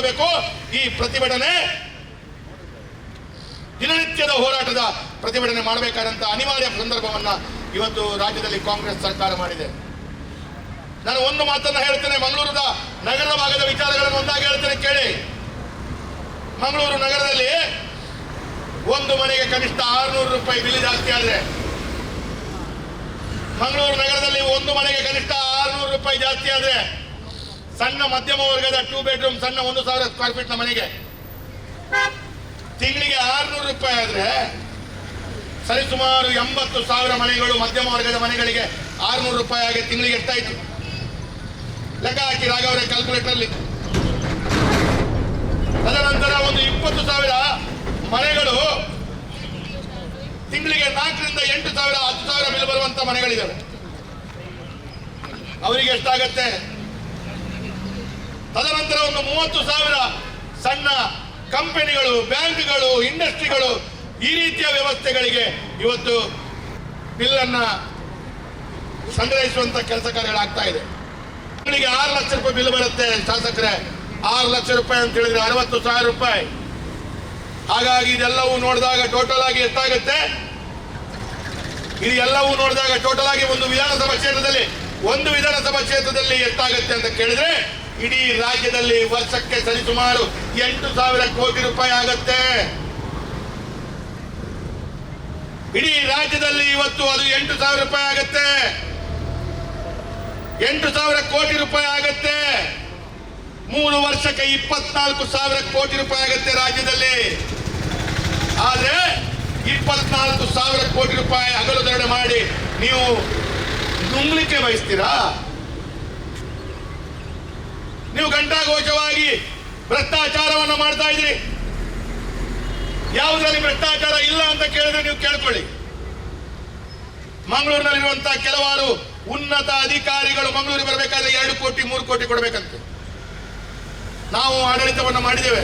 ಮಾಡಬೇಕು ಈ ಪ್ರತಿಭಟನೆ. ದಿನನಿತ್ಯದ ಹೋರಾಟದ ಪ್ರತಿಭಟನೆ ಮಾಡಬೇಕಾದಂತ ಅನಿವಾರ್ಯ ಸಂದರ್ಭವನ್ನ ಇವತ್ತು ರಾಜ್ಯದಲ್ಲಿ ಕಾಂಗ್ರೆಸ್ ಸರ್ಕಾರ ಮಾಡಿದೆ. ನಾನು ಒಂದು ಮಾತನ್ನ ಹೇಳ್ತೇನೆ, ಮಂಗಳೂರದ ನಗರ ಭಾಗದ ವಿಚಾರಗಳನ್ನು ಒಂದಾಗಿ ಹೇಳ್ತೇನೆ, ಕೇಳಿ. ಮಂಗಳೂರು ನಗರದಲ್ಲಿ ಒಂದು ಮನೆಗೆ ಕನಿಷ್ಠ ಆರುನೂರು ರೂಪಾಯಿ ಬಿಲ್ ಜಾಸ್ತಿ ಆದ್ರೆ, ಮಂಗಳೂರು ನಗರದಲ್ಲಿ ಒಂದು ಮನೆಗೆ ಕನಿಷ್ಠ ಆರುನೂರು ರೂಪಾಯಿ ಜಾಸ್ತಿ ಆದ್ರೆ ಸಣ್ಣ ಮಧ್ಯಮ ವರ್ಗದ ಟೂ ಬೆಡ್ರೂಮ್ ಸಣ್ಣ ಒಂದು ಸಾವಿರ ಸ್ಕ್ವೇರ್ ಫೀಟ್ನ ಮನೆಗೆ. ತಿಂಗಳಿಗೆ ಆರುನೂರು ರೂಪಾಯಿ ಆದ್ರೆ ಸರಿಸುಮಾರು ಎಂಬತ್ತು ಸಾವಿರ ಮನೆಗಳು ಮಧ್ಯಮ ವರ್ಗದ ಮನೆಗಳಿಗೆ ಆರ್ನೂರು ರೂಪಾಯಿ ಆಗಿ ತಿಂಗಳಿಗೆ ಎಷ್ಟಾಯ್ತು ಲೆಕ್ಕ ಹಾಕಿ ರಾಘವರೇ ಕ್ಯಾಲ್ಕುಲೇಟರ್ ಅಲ್ಲಿ. ತದನಂತರ ಒಂದು ಇಪ್ಪತ್ತು ಸಾವಿರ ಮನೆಗಳು ತಿಂಗಳಿಗೆ ನಾಲ್ಕರಿಂದ ಎಂಟು ಸಾವಿರ ಹತ್ತು ಸಾವಿರ ಬಿಲ್ ಬರುವಂತ ಮನೆಗಳಿದ್ದಾವೆ ಅವರಿಗೆ ಎಷ್ಟಾಗತ್ತೆ? ತದನಂತರ ಒಂದು ಮೂವತ್ತು ಸಾವಿರ ಸಣ್ಣ ಕಂಪನಿಗಳು, ಬ್ಯಾಂಕ್ಗಳು, ಇಂಡಸ್ಟ್ರಿಗಳು ಈ ರೀತಿಯ ವ್ಯವಸ್ಥೆಗಳಿಗೆ ಇವತ್ತು ಬಿಲ್ ಅನ್ನ ಸಂಗ್ರಹಿಸುವಂತ ಕೆಲಸ ಕಾರ್ಯಗಳಾಗ್ತಾ ಇದೆ. ತಿಂಗಳಿಗೆ ಆರು ಲಕ್ಷ ರೂಪಾಯಿ ಬಿಲ್ ಬರುತ್ತೆ ಶಾಸಕರೇ. ಆರು ಲಕ್ಷ ರೂಪಾಯಿ ಅಂತ ಹೇಳಿದ್ರೆ ಅರವತ್ತು ಸಾವಿರ ರೂಪಾಯಿ. ಹಾಗಾಗಿ ಇದೆಲ್ಲವೂ ನೋಡಿದಾಗ ಟೋಟಲ್ ಆಗಿ ಎಷ್ಟಾಗುತ್ತೆ? ಇದು ಎಲ್ಲವೂ ನೋಡಿದಾಗ ಟೋಟಲ್ ಆಗಿ ಒಂದು ವಿಧಾನಸಭಾ ಕ್ಷೇತ್ರದಲ್ಲಿ, ಒಂದು ವಿಧಾನಸಭಾ ಕ್ಷೇತ್ರದಲ್ಲಿ ಎಷ್ಟಾಗುತ್ತೆ ಅಂತ ಕೇಳಿದ್ರೆ ಇಡೀ ರಾಜ್ಯದಲ್ಲಿ ವರ್ಷಕ್ಕೆ ಸರಿಸುಮಾರು ಎಂಟು ಸಾವಿರ ಕೋಟಿ ರೂಪಾಯಿ ಆಗತ್ತೆ. ಇಡೀ ರಾಜ್ಯದಲ್ಲಿ ಇವತ್ತು ಅದು ಎಂಟು ಸಾವಿರ ರೂಪಾಯಿ ಆಗತ್ತೆ. ಎಂಟು ಸಾವಿರ ಕೋಟಿ ರೂಪಾಯಿ ಆಗತ್ತೆ. ಮೂರು ವರ್ಷಕ್ಕೆ ಇಪ್ಪತ್ನಾಲ್ಕು ಸಾವಿರ ಕೋಟಿ ರೂಪಾಯಿ ಆಗತ್ತೆ ರಾಜ್ಯದಲ್ಲಿ. ಆದ್ರೆ ಇಪ್ಪತ್ನಾಲ್ಕು ಸಾವಿರ ಕೋಟಿ ರೂಪಾಯಿ ಹಗಲು ಧರಣೆ ಮಾಡಿ ನೀವು ನುಂಗ್ಲಿಕ್ಕೆ ಬಯಸ್ತೀರಾ? ನೀವು ಗಂಟಾಘೋಷವಾಗಿ ಭ್ರಷ್ಟಾಚಾರವನ್ನು ಮಾಡ್ತಾ ಇದ್ರಿ ಯಾವುದರಲ್ಲಿ ಭ್ರಷ್ಟಾಚಾರ ಇಲ್ಲ ಅಂತ ಕೇಳಿದ್ರೆ ನೀವು ಕೇಳ್ಕೊಳ್ಳಿ. ಮಂಗಳೂರಿನಲ್ಲಿರುವಂತಹ ಕೆಲವಾರು ಉನ್ನತ ಅಧಿಕಾರಿಗಳು ಮಂಗಳೂರಿಗೆ ಬರಬೇಕಾದ್ರೆ ಎರಡು ಕೋಟಿ, ಮೂರು ಕೋಟಿ ಕೊಡಬೇಕಂತೆ. ನಾವು ಆಡಳಿತವನ್ನು ಮಾಡಿದ್ದೇವೆ.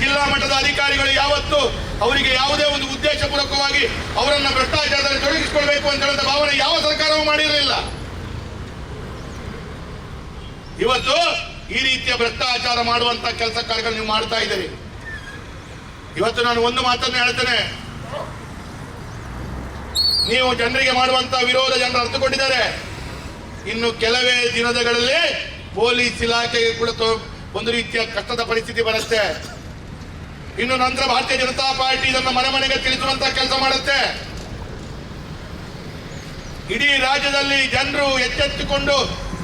ಜಿಲ್ಲಾ ಮಟ್ಟದ ಅಧಿಕಾರಿಗಳು ಯಾವತ್ತು ಅವರಿಗೆ ಯಾವುದೇ ಒಂದು ಉದ್ದೇಶಪೂರ್ವಕವಾಗಿ ಅವರನ್ನ ಭ್ರಷ್ಟಾಚಾರದಲ್ಲಿ ತೊಡಗಿಸಿಕೊಳ್ಬೇಕು ಅಂತ ಹೇಳಿದ ಭಾವನೆ ಯಾವ ಇವತ್ತು ಈ ರೀತಿಯ ಭ್ರಷ್ಟಾಚಾರ ಮಾಡುವಂತ ಕೆಲಸ ಕಾರ್ಯಗಳು ನೀವು ಮಾಡ್ತಾ ಇದ್ದೀರಿ. ಇವತ್ತು ನಾನು ಒಂದು ಮಾತನ್ನು ಹೇಳ್ತೇನೆ. ನೀವು ಜನರಿಗೆ ಮಾಡುವಂತ ವಿರೋಧ ಜನರು ಅರ್ಥಕೊಂಡಿದ್ದಾರೆ. ಇನ್ನು ಕೆಲವೇ ದಿನಗಳಲ್ಲಿ ಪೊಲೀಸ್ ಇಲಾಖೆಗೆ ಕೂಡ ಒಂದು ರೀತಿಯ ಕಷ್ಟದ ಪರಿಸ್ಥಿತಿ ಬರುತ್ತೆ. ಇನ್ನು ನಂತರ ಭಾರತೀಯ ಜನತಾ ಪಾರ್ಟಿ ಇದನ್ನು ಮನೆ ಮನೆಗೆ ತಿಳಿಸುವಂತ ಕೆಲಸ ಮಾಡುತ್ತೆ. ಇಡೀ ರಾಜ್ಯದಲ್ಲಿ ಜನರು ಎಚ್ಚೆತ್ತುಕೊಂಡು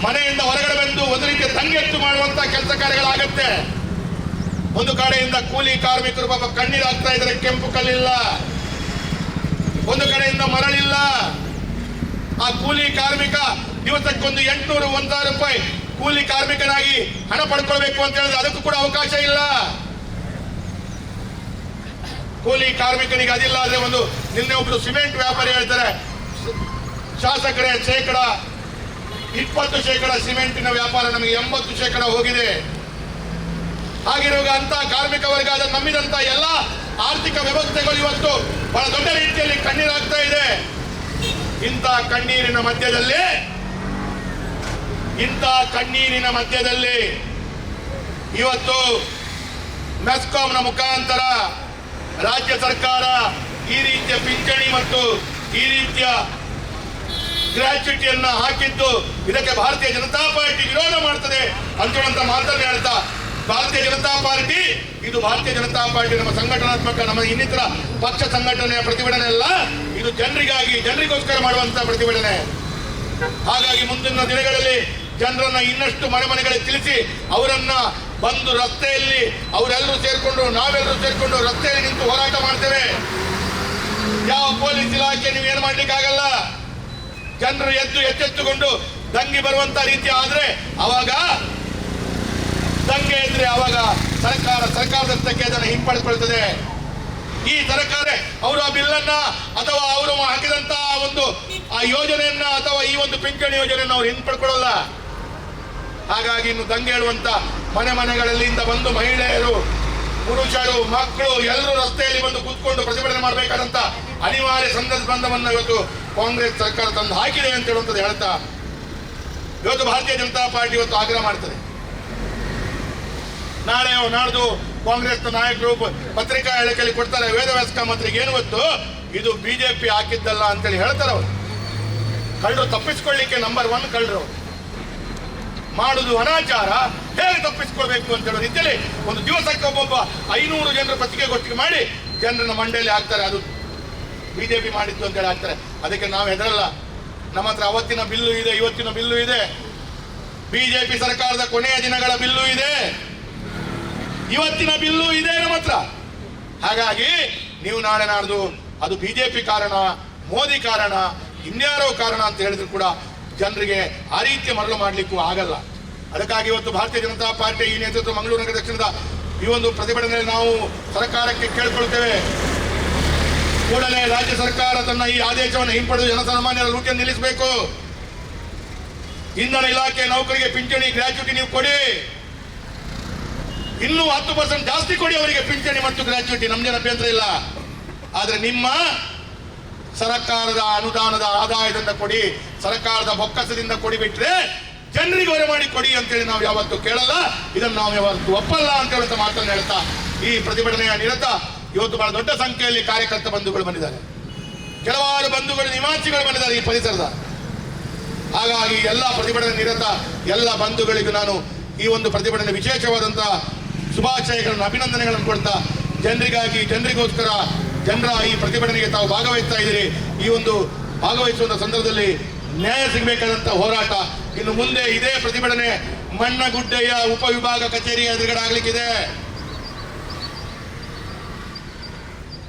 ಮನೆಯಿಂದ ಹೊರಗಡೆ ಬಂದು ಒಂದು ರೀತಿಯ ದಂಗೆತ್ತು ಮಾಡುವಂತ ಕೆಲಸ ಕಾರ್ಯಗಳಾಗತ್ತೆ. ಒಂದು ಕಡೆಯಿಂದ ಕೂಲಿ ಕಾರ್ಮಿಕರು ಪಾಪ ಕಣ್ಣೀರು ಹಾಕ್ತಾ ಇದ್ದಾರೆ, ಕೆಂಪು ಕಲ್ಲಿಲ್ಲ. ಒಂದು ಕಡೆಯಿಂದ ಮರಳಿಲ್ಲ. ಆ ಕೂಲಿ ಕಾರ್ಮಿಕ ದಿವಸಕ್ಕೊಂದು ಎಂಟುನೂರು ಒಂದ್ ಸಾವಿರ ರೂಪಾಯಿ ಕೂಲಿ ಕಾರ್ಮಿಕನಾಗಿ ಹಣ ಪಡ್ಕೊಳ್ಬೇಕು ಅಂತ ಹೇಳಿದ್ರೆ ಅದಕ್ಕೂ ಕೂಡ ಅವಕಾಶ ಇಲ್ಲ. ಕೂಲಿ ಕಾರ್ಮಿಕನಿಗೆ ಅದಿಲ್ಲ ಆದ್ರೆ ಒಂದು ನಿನ್ನೆ ಒಬ್ರು ಸಿಮೆಂಟ್ ವ್ಯಾಪಾರಿ ಹೇಳ್ತಾರೆ ಶಾಸಕರೇ, ಶೇಕಡ ಇಪ್ಪತ್ತು ಶೇಕಡ ಸಿಮೆಂಟಿನ ವ್ಯಾಪಾರ ನಮಗೆ ಎಂಬತ್ತು ಶೇಕಡ ಹೋಗಿದೆ. ಹಾಗಿರುವಾಗ ಅಂತ ಕಾರ್ಮಿಕ ವರ್ಗ ಅದನ್ನು ಎಲ್ಲ ಆರ್ಥಿಕ ವ್ಯವಸ್ಥೆಗಳು ಇವತ್ತು ಬಹಳ ದೊಡ್ಡ ರೀತಿಯಲ್ಲಿ ಕಣ್ಣೀರಾಗ್ತಾ ಇದೆ. ಇಂಥ ಕಣ್ಣೀರಿನ ಮಧ್ಯದಲ್ಲಿ, ಇಂಥ ಕಣ್ಣೀರಿನ ಮಧ್ಯದಲ್ಲಿ ಇವತ್ತು ಮೆಸ್ಕಾಂನ ಮುಖಾಂತರ ರಾಜ್ಯ ಸರ್ಕಾರ ಈ ರೀತಿಯ ಪಿಂಚಣಿ ಮತ್ತು ಈ ರೀತಿಯ ಗ್ರಾಚ್ಯುಟಿಯನ್ನ ಹಾಕಿದ್ದು ಇದಕ್ಕೆ ಭಾರತೀಯ ಜನತಾ ಪಾರ್ಟಿ ವಿರೋಧ ಮಾಡ್ತದೆ ಅಂತ ಮಾತನ್ನು ಹೇಳ್ತಾ ಭಾರತೀಯ ಜನತಾ ಪಾರ್ಟಿ, ಇದು ಭಾರತೀಯ ಜನತಾ ಪಾರ್ಟಿ ನಮ್ಮ ಸಂಘಟನಾತ್ಮಕ, ನಮ್ಮ ಇನ್ನಿತರ ಪಕ್ಷ ಸಂಘಟನೆಯ ಪ್ರತಿಭಟನೆ ಅಲ್ಲ, ಇದು ಜನರಿಗಾಗಿ, ಜನರಿಗೋಸ್ಕರ ಮಾಡುವಂತ ಪ್ರತಿಭಟನೆ. ಹಾಗಾಗಿ ಮುಂದಿನ ದಿನಗಳಲ್ಲಿ ಜನರನ್ನ ಇನ್ನಷ್ಟು ಮನೆ ಮನೆಗಳಿಗೆ ತಿಳಿಸಿ ಅವರನ್ನ ಬಂದು ರಸ್ತೆಯಲ್ಲಿ ಅವರೆಲ್ಲರೂ ಸೇರಿಕೊಂಡು, ನಾವೆಲ್ಲರೂ ಸೇರಿಕೊಂಡು ರಸ್ತೆಯಲ್ಲಿ ನಿಂತು ಹೋರಾಟ ಮಾಡ್ತೇವೆ. ಯಾವ ಪೊಲೀಸ್ ಇಲಾಖೆ ನೀವು ಏನು ಮಾಡ್ಲಿಕ್ಕಾಗಲ್ಲ? ಜನರು ಎದ್ದು ಎಚ್ಚೆತ್ತುಕೊಂಡು ದಂಗೆ ಬರುವಂತ ರೀತಿ ಆದ್ರೆ ಅವಾಗ ದಂಗೆ ಇದ್ರೆ ಅವಾಗ ಸರ್ಕಾರ ಸರ್ಕಾರದತ್ತಕ್ಕೆ ಅದನ್ನು ಹಿಂಪಡೆದುಕೊಳ್ತದೆ ಈ ಸರ್ಕಾರ ಅವರು ಆ ಬಿಲ್ಲನ್ನ ಅಥವಾ ಅವರು ಹಾಕಿದಂತ ಒಂದು ಆ ಯೋಜನೆಯನ್ನ ಅಥವಾ ಈ ಒಂದು ಪಿಂಚಣಿ ಯೋಜನೆಯನ್ನು ಅವ್ರು ಹಿಂಪಡ್ಕೊಳ್ಳಲ್ಲ. ಹಾಗಾಗಿ ಇನ್ನು ದಂಗೆ ಹೇಳುವಂತ ಮನೆ ಮನೆಗಳಲ್ಲಿಂದ ಬಂದು ಮಹಿಳೆಯರು, ಪುರುಷರು, ಮಕ್ಕಳು ಎಲ್ಲರೂ ರಸ್ತೆಯಲ್ಲಿ ಬಂದು ಕೂತ್ಕೊಂಡು ಪ್ರತಿಭಟನೆ ಮಾಡಬೇಕಾದಂತ ಅನಿವಾರ್ಯ ಸಂದರ್ಭವನ್ನು ಇವತ್ತು ಕಾಂಗ್ರೆಸ್ ಸರ್ಕಾರ ತಂದು ಹಾಕಿದೆ ಅಂತ ಹೇಳುವಂಥದ್ದು ಹೇಳ್ತಾ ಇವತ್ತು ಭಾರತೀಯ ಜನತಾ ಪಾರ್ಟಿ ಇವತ್ತು ಆಗ್ರಹ ಮಾಡ್ತದೆ. ನಾಳೆ ನಾಡ್ದು ಕಾಂಗ್ರೆಸ್ ನಾಯಕರು ಪತ್ರಿಕಾ ಹೇಳಿಕೆಯಲ್ಲಿ ಕೊಡ್ತಾರೆ ವೇದವ್ಯಾಸ ಮಂತ್ರಿಗೆ ಏನು ಗೊತ್ತು? ಇದು ಬಿಜೆಪಿ ಹಾಕಿದ್ದಲ್ಲ ಅಂತೇಳಿ ಹೇಳ್ತಾರೆ ಅವರು. ಕಳ್ಳರು ತಪ್ಪಿಸ್ಕೊಳ್ಳಿಕ್ಕೆ ನಂಬರ್ ಒನ್ ಕಳ್ಳರು ಮಾಡುದು ಅನಾಚಾರ, ಹೇಗೆ ತಪ್ಪಿಸ್ಕೊಳ್ಬೇಕು ಅಂತ ಹೇಳೋ ರೀತಿಯಲ್ಲಿ ಒಂದು ದಿವಸಕ್ಕೆ ಒಬ್ಬೊಬ್ಬ ಐನೂರು ಜನರ ಪತ್ರಿಕೆಗೋಷ್ಠಿಗೆ ಮಾಡಿ ಜನರನ್ನ ಮಂಡೆಯಲ್ಲಿ ಹಾಕ್ತಾರೆ. ಅದು ಬಿಜೆಪಿ ಮಾಡಿದ್ದು ಅಂತೇಳಿ ಹಾಕ್ತಾರೆ ಅದಕ್ಕೆ ನಾವು ಹೆದರಲ್ಲ. ನಮ್ಮ ಹತ್ರ ಅವತ್ತಿನ ಬಿಲ್ಲು ಇದೆ, ಇವತ್ತಿನ ಬಿಲ್ಲು ಇದೆ. ಬಿಜೆಪಿ ಸರ್ಕಾರದ ಕೊನೆಯ ದಿನಗಳ ಬಿಲ್ಲು ಇದೆ. ಇವತ್ತಿನ ಬಿಲ್ಲು ಇದೆ ನಮ್ಮ ಹತ್ರ. ಹಾಗಾಗಿ ನೀವು ನಾಳೆ ನಾಡ್ದು ಅದು ಬಿಜೆಪಿ ಕಾರಣ, ಮೋದಿ ಕಾರಣ, ಇನ್ಯಾರೋ ಕಾರಣ ಅಂತ ಹೇಳಿದ್ರು ಕೂಡ ಜನರಿಗೆ ಆ ರೀತಿಯ ಮರಳು ಮಾಡಲಿಕ್ಕೂ ಆಗಲ್ಲ. ಅದಕ್ಕಾಗಿ ಇವತ್ತು ಭಾರತೀಯ ಜನತಾ ಪಾರ್ಟಿ ಈ ನೇತೃತ್ವ ಮಂಗಳೂರು ನಗರ ದಕ್ಷಿಣದ ಈ ಒಂದು ಪ್ರತಿಭಟನೆಯಲ್ಲಿ ನಾವು ಸರ್ಕಾರಕ್ಕೆ ಕೇಳ್ಕೊಳ್ತೇವೆ. ಕೂಡಲೇ ರಾಜ್ಯ ಸರ್ಕಾರ ತನ್ನ ಈ ಆದೇಶವನ್ನು ಹಿಂಪಡೆದು ಜನಸಾಮಾನ್ಯರ ಲೂಟಿಯನ್ನು ನಿಲ್ಲಿಸಬೇಕು. ಇಂಧನ ಇಲಾಖೆ ನೌಕರಿಗೆ ಪಿಂಚಣಿ ಗ್ರಾಚ್ಯುಟಿ ನೀವು ಕೊಡಿ. ಇನ್ನೂ ಹತ್ತು ಪರ್ಸೆಂಟ್ ಜಾಸ್ತಿ ಕೊಡಿ ಅವರಿಗೆ ಪಿಂಚಣಿ ಮತ್ತು ಗ್ರಾಚ್ಯುಟಿ. ನಮ್ದೇನು ಅಭ್ಯಂತರ ಇಲ್ಲ. ಆದರೆ ನಿಮ್ಮ ಸರ್ಕಾರದ ಅನುದಾನದ ಆದಾಯದಿಂದ ಕೊಡಿ, ಸರ್ಕಾರದ ಬೊಕ್ಕಸದಿಂದ ಕೊಡಿ ಬಿಟ್ರೆ ಜನರಿಗೆ ಹೊರೆ ಮಾಡಿ ಕೊಡಿ ಅಂತೇಳಿ ನಾವು ಯಾವತ್ತೂ ಕೇಳಲ್ಲ. ಇದನ್ನು ನಾವು ಯಾವತ್ತೂ ಒಪ್ಪಲ್ಲ ಅಂತ ಹೇಳುವಂತ ಮಾತನ್ನು ಹೇಳ್ತಾ ಈ ಪ್ರತಿಭಟನೆಯ ನಿರತ ಇವತ್ತು ಬಹಳ ದೊಡ್ಡ ಸಂಖ್ಯೆಯಲ್ಲಿ ಕಾರ್ಯಕರ್ತ ಬಂಧುಗಳು ಬಂದಿದ್ದಾರೆ. ಕೆಲವಾರು ಬಂಧುಗಳು ನಿವಾಸಿಗಳು ಬಂದಿದ್ದಾರೆ ಈ ಪರಿಸರದ. ಹಾಗಾಗಿ ಎಲ್ಲ ಪ್ರತಿಭಟನೆ ನಿರತ ಎಲ್ಲ ಬಂಧುಗಳಿಗೂ ನಾನು ಈ ಒಂದು ಪ್ರತಿಭಟನೆ ವಿಶೇಷವಾದಂತಹ ಶುಭಾಶಯಗಳನ್ನು, ಅಭಿನಂದನೆಗಳನ್ನು ಕೊಡ್ತಾ ಜನರಿಗಾಗಿ, ಜನರಿಗೋಸ್ಕರ ಜನರ ಈ ಪ್ರತಿಭಟನೆಗೆ ತಾವು ಭಾಗವಹಿಸ್ತಾ ಇದ್ದೀರಿ. ಈ ಒಂದು ಭಾಗವಹಿಸುವಂತ ಸಂದರ್ಭದಲ್ಲಿ ನ್ಯಾಯ ಸಿಗಬೇಕಾದಂತ ಹೋರಾಟ. ಇನ್ನು ಮುಂದೆ ಇದೇ ಪ್ರತಿಭಟನೆ ಮಣ್ಣಗುಡ್ಡೆಯ ಉಪವಿಭಾಗ ಕಚೇರಿ ಎದುರುಗಡೆ ಆಗ್ಲಿಕ್ಕಿದೆ.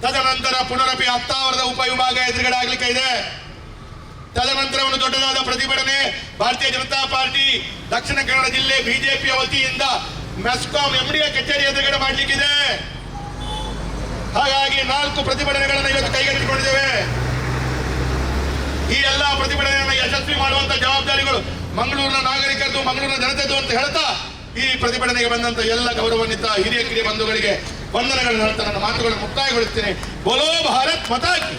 ತದನಂತರ ಪುನರಪಿ ಹತ್ತಾವರದ ಉಪವಿಭಾಗ ಎದುರುಗಡೆ ಇದೆ. ತದನಂತರ ಒಂದು ದೊಡ್ಡದಾದ ಪ್ರತಿಭಟನೆ ಭಾರತೀಯ ಜನತಾ ಪಾರ್ಟಿ ದಕ್ಷಿಣ ಕನ್ನಡ ಜಿಲ್ಲೆ ಬಿಜೆಪಿಯ ವತಿಯಿಂದ ಮೆಸ್ಕಾಂ ಎಂಡಿಯ ಕಚೇರಿ ಎದುರುಗಡೆ ಮಾಡಲಿಕ್ಕಿದೆ. ಹಾಗಾಗಿ ನಾಲ್ಕು ಪ್ರತಿಭಟನೆಗಳನ್ನು ಇವತ್ತು ಕೈಗೆತ್ತಿಕೊಂಡಿದ್ದೇವೆ. ಈ ಎಲ್ಲ ಪ್ರತಿಭಟನೆಯನ್ನು ಯಶಸ್ವಿ ಮಾಡುವಂತ ಜವಾಬ್ದಾರಿಗಳು ಮಂಗಳೂರಿನ ನಾಗರಿಕರದು ಮಂಗಳೂರಿನ ಜನತೆದು ಅಂತ ಹೇಳ್ತಾ ಈ ಪ್ರತಿಭಟನೆಗೆ ಬಂದಂತ ಎಲ್ಲ ಗೌರವಾನ್ವಿತ ಹಿರಿಯ ಕಿರಿಯ ಬಂಧುಗಳಿಗೆ ವಂದನೆಗಳನ್ನು ಹೇಳ್ತಾ ನನ್ನ ಮಾತುಗಳನ್ನು ಮುಕ್ತಾಯಗೊಳಿಸ್ತೇನೆ. ಬೋಲೋ ಭಾರತ್ ಮತಾಕಿ